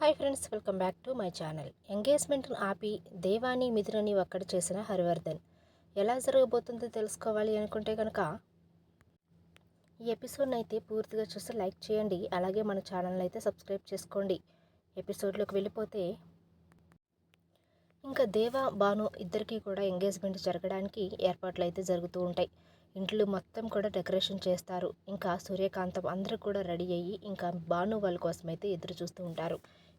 Hi friends welcome back to my channel. ఎంగేజ్మెంట్ను ఆపి దేవాని మిథునని ఒక్కడి చేసిన హరివర్ధన్. ఎలా జరగబోతుందో తెలుసుకోవాలి అనుకుంటే కనుక ఈ ఎపిసోడ్ని అయితే పూర్తిగా చూసి లైక్ చేయండి. అలాగే మన ఛానల్ని అయితే సబ్స్క్రైబ్ చేసుకోండి. ఎపిసోడ్లోకి వెళ్ళిపోతే ఇంకా దేవ భాను ఇద్దరికీ కూడా ఎంగేజ్మెంట్ జరగడానికి ఏర్పాట్లు అయితే జరుగుతూ ఉంటాయి. ఇంట్లో మొత్తం కూడా డెకరేషన్ చేస్తారు. ఇంకా సూర్యకాంతం అందరూ కూడా రెడీ అయ్యి ఇంకా భాను వాళ్ళ కోసం అయితే ఎదురు చూస్తూ ఉంటారు.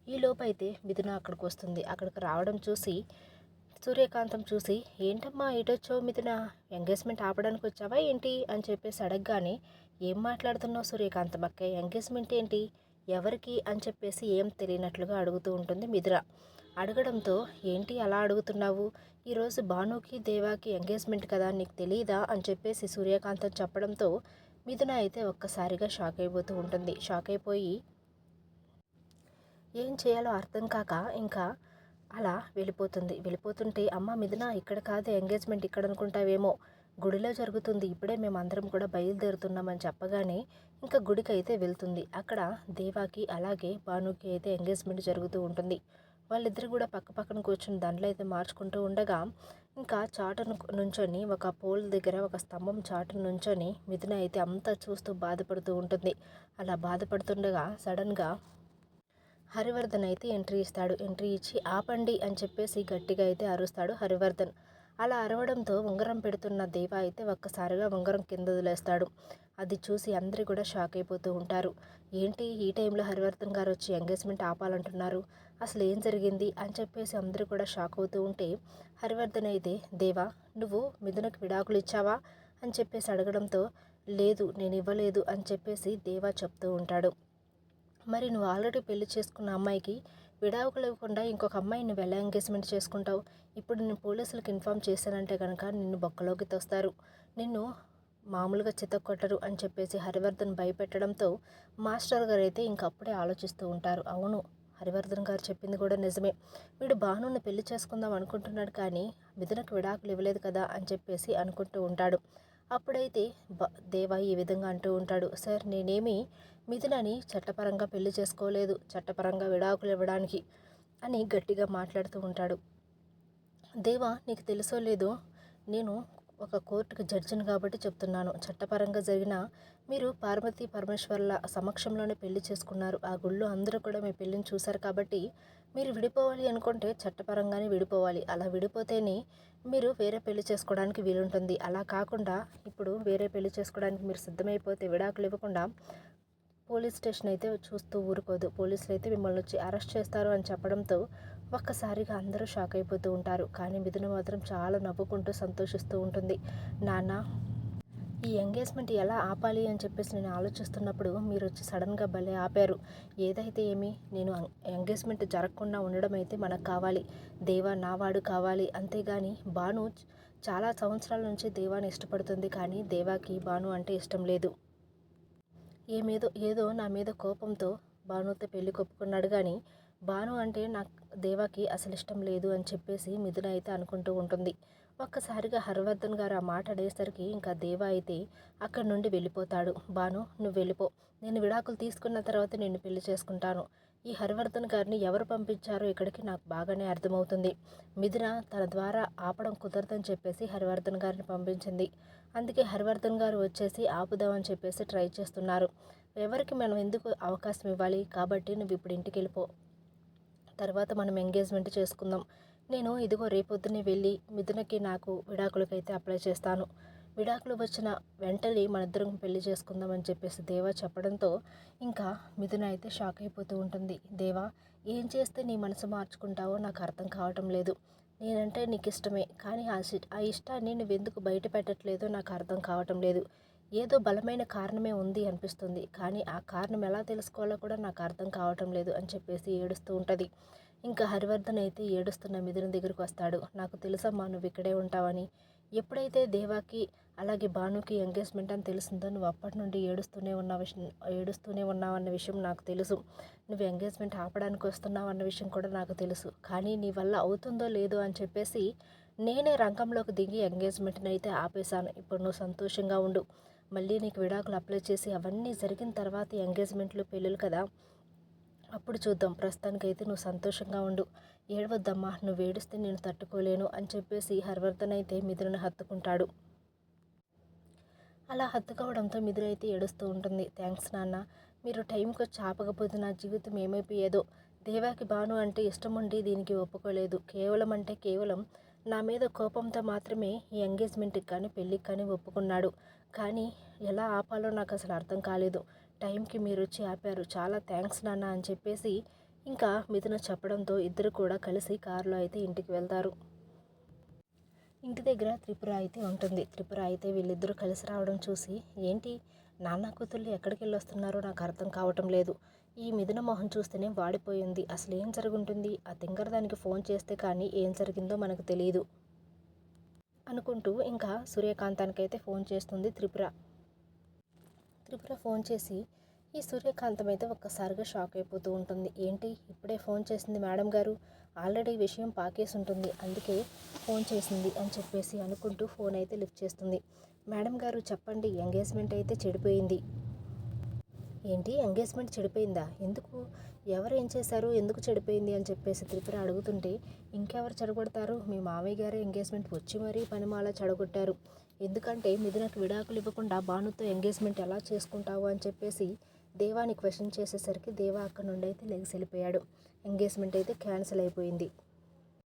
ఈ అయితే మిథున అక్కడికి వస్తుంది. అక్కడికి రావడం చూసి సూర్యకాంతం చూసి ఏంటమ్మా ఏటొచ్చావు మిథున? ఎంగేజ్మెంట్ ఆపడానికి వచ్చావా ఏంటి? అని చెప్పేసి అడగగానే ఏం మాట్లాడుతున్నావు సూర్యకాంతం అక్క? ఎంగేజ్మెంట్ ఏంటి? ఎవరికి? అని చెప్పేసి ఏం తెలియనట్లుగా అడుగుతూ ఉంటుంది మిథున. అడగడంతో ఏంటి అలా అడుగుతున్నావు? ఈరోజు భానుకి దేవాకి ఎంగేజ్మెంట్ కదా నీకు తెలియదా అని చెప్పేసి సూర్యకాంతం చెప్పడంతో మిథున అయితే ఒక్కసారిగా షాక్ అయిపోతూ ఉంటుంది. షాక్ అయిపోయి ఏం చేయాలో అర్థం కాక ఇంకా అలా వెళ్ళిపోతుంది. వెళ్ళిపోతుంటే అమ్మ మిథున ఇక్కడ కాదు ఎంగేజ్మెంట్ ఇక్కడ అనుకుంటావేమో. గుడిలో జరుగుతుంది. ఇప్పుడే మేము అందరం కూడా బయలుదేరుతున్నామని చెప్పగానే ఇంకా గుడికి అయితే వెళ్తుంది. అక్కడ దేవాకి అలాగే భానుకి అయితే ఎంగేజ్మెంట్ జరుగుతూ ఉంటుంది. వాళ్ళిద్దరు కూడా పక్క పక్కన కూర్చుని దండలు అయితే మార్చుకుంటూ ఉండగా ఇంకా చాటును నుంచొని ఒక పోల్ దగ్గర ఒక స్తంభం చాటును నుంచొని మిథున అయితే అంతా చూస్తూ బాధపడుతూ ఉంటుంది. అలా బాధపడుతుండగా సడన్గా హరివర్ధన్ అయితే ఎంట్రీ ఇస్తాడు. ఎంట్రీ ఇచ్చి ఆపండి అని చెప్పేసి గట్టిగా అయితే అరుస్తాడు హరివర్ధన్. అలా అరవడంతో ఉంగరం పెడుతున్న దేవ అయితే ఒక్కసారిగా ఉంగరం కింద వదిలేస్తాడు. అది చూసి అందరూ కూడా షాక్ అయిపోతూ ఉంటారు. ఏంటి ఈ టైంలో హరివర్ధన్ గారు వచ్చి ఎంగేజ్మెంట్ ఆపాలంటున్నారు? అసలు ఏం జరిగింది? అని చెప్పేసి అందరూ కూడా షాక్ అవుతూ ఉంటే హరివర్ధన్ అయితే దేవా నువ్వు మిథునకు విడాకులు ఇచ్చావా? అని చెప్పేసి అడగడంతో లేదు నేను ఇవ్వలేదు అని చెప్పేసి దేవా చెప్తూ ఉంటాడు. మరి నువ్వు ఆల్రెడీ పెళ్ళి చేసుకున్న అమ్మాయికి విడాకులు ఇవ్వకుండా ఇంకొక అమ్మాయిని వెళ్ళ ఎంగేజ్మెంట్ చేసుకుంటావు? ఇప్పుడు నేను పోలీసులకు ఇన్ఫామ్ చేశానంటే కనుక నిన్ను బొక్కలోకి తోస్తారు. నిన్ను మామూలుగా చితక్కొట్టరు అని చెప్పేసి హరివర్ధన్ భయపెట్టడంతో మాస్టర్ గారు అయితే ఇంకప్పుడే ఆలోచిస్తూ ఉంటారు. అవును హరివర్ధన్ గారు చెప్పింది కూడా నిజమే. వీడు భానుని పెళ్ళి చేసుకుందాం అనుకుంటున్నాడు కానీ మిథునకు విడాకులు ఇవ్వలేదు కదా అని చెప్పేసి అనుకుంటూ ఉంటాడు. అప్పుడైతే బ దేవా ఈ విధంగా అంటూ ఉంటాడు. సార్ నేనేమి మిథునని చట్టపరంగా పెళ్ళి చేసుకోలేదు చట్టపరంగా విడాకులు ఇవ్వడానికి అని గట్టిగా మాట్లాడుతూ ఉంటాడు. దేవా నీకు తెలుసో లేదో నేను ఒక కోర్టుకు జడ్జిని కాబట్టి చెప్తున్నాను. చట్టపరంగా జరిగిన మీరు పార్వతి పరమేశ్వర్ల సమక్షంలోనే పెళ్ళి చేసుకున్నారు. ఆ గుళ్ళు అందరూ కూడా మీ పెళ్ళిని చూశారు కాబట్టి మీరు విడిపోవాలి అనుకుంటే చట్టపరంగానే విడిపోవాలి. అలా విడిపోతేనే మీరు వేరే పెళ్ళి చేసుకోవడానికి వీలుంటుంది. అలా కాకుండా ఇప్పుడు వేరే పెళ్ళి చేసుకోవడానికి మీరు సిద్ధమైపోతే విడాకులు ఇవ్వకుండా పోలీస్ స్టేషన్ అయితే చూస్తూ ఊరుకోదు. పోలీసులు అయితే మిమ్మల్ని వచ్చి అరెస్ట్ చేస్తారు అని చెప్పడంతో ఒక్కసారిగా అందరూ షాక్ అయిపోతూ ఉంటారు. కానీ మిథున మాత్రం చాలా నవ్వుకుంటూ సంతోషిస్తూ ఉంటుంది. నాన్న ఈ ఎంగేజ్మెంట్ ఎలా ఆపాలి అని చెప్పేసి నేను ఆలోచిస్తున్నప్పుడు మీరు వచ్చి సడన్గా భలే ఆపారు. ఏదైతే ఏమి నేను ఎంగేజ్మెంట్ జరగకుండా ఉండడం అయితే మనకు కావాలి. దేవా నావాడు కావాలి. అంతేగాని భాను చాలా సంవత్సరాల నుంచి దేవాని ఇష్టపడుతుంది. కానీ దేవాకి భాను అంటే ఇష్టం లేదు. ఏమేదో ఏదో నా మీద కోపంతో భానుతో పెళ్ళి కొప్పుకున్నాడు కానీ భాను అంటే నాకు దేవాకి అసలు ఇష్టం లేదు అని చెప్పేసి మిథున అయితే అనుకుంటూ ఉంటుంది. ఒక్కసారిగా హర్వర్ధన్ గారు ఆ మాట అడేసరికి ఇంకా దేవ అయితే అక్కడి నుండి వెళ్ళిపోతాడు. బాను నువ్వు వెళ్ళిపో. నేను విడాకులు తీసుకున్న తర్వాత నిన్ను పెళ్ళి చేసుకుంటాను. ఈ హరివర్ధన్ గారిని ఎవరు పంపించారో ఇక్కడికి నాకు బాగానే అర్థమవుతుంది. మిథున తన ద్వారా ఆపడం కుదరదని చెప్పేసి హరివర్ధన్ గారిని పంపించింది. అందుకే హరివర్ధన్ గారు వచ్చేసి ఆపుదామని చెప్పేసి ట్రై చేస్తున్నారు. ఎవరికి మనం ఎందుకు అవకాశం ఇవ్వాలి? కాబట్టి నువ్వు ఇప్పుడు ఇంటికి వెళ్ళిపో. తర్వాత మనం ఎంగేజ్మెంట్ చేసుకుందాం. నేను ఇదిగో రేపొద్దునే వెళ్ళి మిథునకి నాకు విడాకులకైతే అప్లై చేస్తాను. విడాకులు వచ్చిన వెంటనే మన ఇద్దరం పెళ్ళి చేసుకుందామని చెప్పేసి దేవా చెప్పడంతో ఇంకా మిథున అయితే షాక్ అయిపోతూ ఉంటుంది. దేవా ఏం చేస్తే నీ మనసు మార్చుకుంటావో నాకు అర్థం కావటం లేదు. నేనంటే నీకు ఇష్టమే కానీ ఆ ఆ ఇష్టాన్ని నువ్వెందుకు బయట పెట్టట్లేదో నాకు అర్థం కావటం లేదు. ఏదో బలమైన కారణమే ఉంది అనిపిస్తుంది. కానీ ఆ కారణం ఎలా తెలుసుకోవాలో కూడా నాకు అర్థం కావటం లేదు అని చెప్పేసి ఏడుస్తూ ఉంటుంది. ఇంకా హరివర్ధన్ అయితే ఏడుస్తున్న మిథున దగ్గరికి వస్తాడు. నాకు తెలుసమ్మా నువ్వు ఇక్కడే ఉంటావని. ఎప్పుడైతే దేవాకి అలాగే భానుకి ఎంగేజ్మెంట్ అని తెలిసిందో? నువ్వు అప్పటి నుండి ఏడుస్తూనే ఉన్న విషయం ఏడుస్తూనే ఉన్నావు అన్న విషయం నాకు తెలుసు. నువ్వు ఎంగేజ్మెంట్ ఆపడానికి వస్తున్నావు అన్న విషయం కూడా నాకు తెలుసు. కానీ నీ వల్ల అవుతుందో లేదో అని చెప్పేసి నేనే రంగంలోకి దిగి ఎంగేజ్మెంట్ని అయితే ఆపేశాను. ఇప్పుడు నువ్వు సంతోషంగా ఉండు. మళ్ళీ నీకు విడాకులు అప్లై చేసి అవన్నీ జరిగిన తర్వాత ఎంగేజ్మెంట్లు పెళ్ళిళ్ళు కదా? అప్పుడు చూద్దాం. ప్రస్తుతానికైతే నువ్వు సంతోషంగా ఉండు. ఏడవద్దమ్మా. నువ్వు ఏడిస్తే నేను తట్టుకోలేను అని చెప్పేసి హర్వర్ధన్ అయితే మిథునను హత్తుకుంటాడు. అలా హత్తుకోవడంతో మిథున అయితే ఏడుస్తూ ఉంటుంది. థ్యాంక్స్ నాన్న. మీరు టైంకి వచ్చి ఆపకపోతే నా జీవితం ఏమైపోయేదో? దేవాకి బాను అంటే ఇష్టం ఉండి దీనికి ఒప్పుకోలేదు. కేవలం అంటే కేవలం నా మీద కోపంతో మాత్రమే ఈ ఎంగేజ్మెంట్కి కానీ పెళ్ళికి కానీ ఒప్పుకున్నాడు. కానీ ఎలా ఆపాలో నాకు అసలు అర్థం కాలేదు. టైంకి మీరు వచ్చి ఆపారు. చాలా థ్యాంక్స్ నాన్న అని చెప్పేసి ఇంకా మిథున చెప్పడంతో ఇద్దరు కూడా కలిసి కారులో అయితే ఇంటికి వెళ్తారు. ఇంటి దగ్గర త్రిపుర అయితే ఉంటుంది. త్రిపుర అయితే వీళ్ళిద్దరూ కలిసి రావడం చూసి ఏంటి? నాన్న కూతుళ్ళు ఎక్కడికి వెళ్ళొస్తున్నారో? నాకు అర్థం కావటం లేదు. ఈ మిథున మొహం చూస్తేనే వాడిపోయింది. అసలు ఏం జరుగుంటుంది? ఆ తింగర్ దానికి ఫోన్ చేస్తే కానీ ఏం జరిగిందో మనకు తెలియదు అనుకుంటూ ఇంకా సూర్యకాంతానికైతే ఫోన్ చేస్తుంది త్రిపుర. త్రిపుర ఫోన్ చేసి ఈ సూర్యకాంతం అయితే ఒక్కసారిగా షాక్ అయిపోతూ ఉంటుంది. ఏంటి? ఇప్పుడే ఫోన్ చేసింది మేడం గారు. ఆల్రెడీ విషయం పాకేసి ఉంటుంది. అందుకే ఫోన్ చేసింది అని చెప్పేసి అనుకుంటూ ఫోన్ అయితే లిఫ్ట్ చేస్తుంది. మేడం గారు చెప్పండి ఎంగేజ్మెంట్ అయితే చెడిపోయింది. ఏంటి? ఎంగేజ్మెంట్ చెడిపోయిందా? ఎందుకు? ఎవరు ఏం చేశారు? ఎందుకు చెడిపోయింది? అని చెప్పేసి త్రిపుర అడుగుతుంటే ఇంకెవరు చెడగొడతారు? మీ మామయ్య గారే ఎంగేజ్మెంట్ వచ్చి మరీ పనిమాల చెడగొట్టారు. ఎందుకంటే మిథునకు విడాకులు ఇవ్వకుండా భానుతో ఎంగేజ్మెంట్ ఎలా చేసుకుంటావు? అని చెప్పేసి దేవాని క్వశ్చన్ చేసేసరికి దేవా అక్కడ నుండి అయితే లెగ్స్ వెళ్ళిపోయాడు ఎంగేజ్మెంట్ అయితే క్యాన్సిల్ అయిపోయింది.